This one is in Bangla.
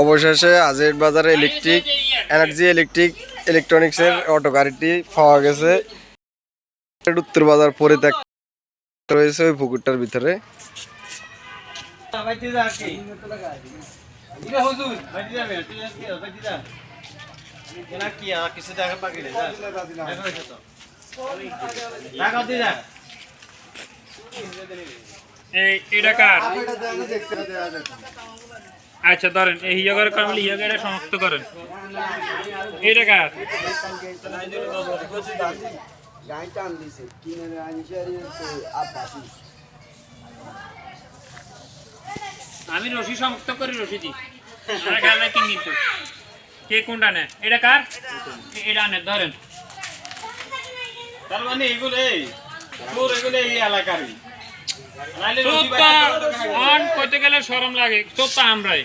অবশেষে আজির বাজারে ইলেকট্রিক এনার্জি ইলেকট্রিক ইলেকট্রনিক্সের অটো গাড়িটি পাওয়া গেছে। উত্তর বাজার পরিত্যক্ত রয়েছে ওই পুকুরটার ভিতরে। এটা কার? আচ্ছা ধরেন এই হিয়াগার কামলি হিয়াগারে সমাপ্ত করেন। এটা কার? আমি রশি সমাপ্ত করি রশি দি। কে কোনটা নেয়? এটা কার? এটা নেয় ধরেন। তার মানে এগুলো এই তোর এগুলো এই এলাকারই। অন করতে গেলে সরম লাগে চোদ্দা আমরাই।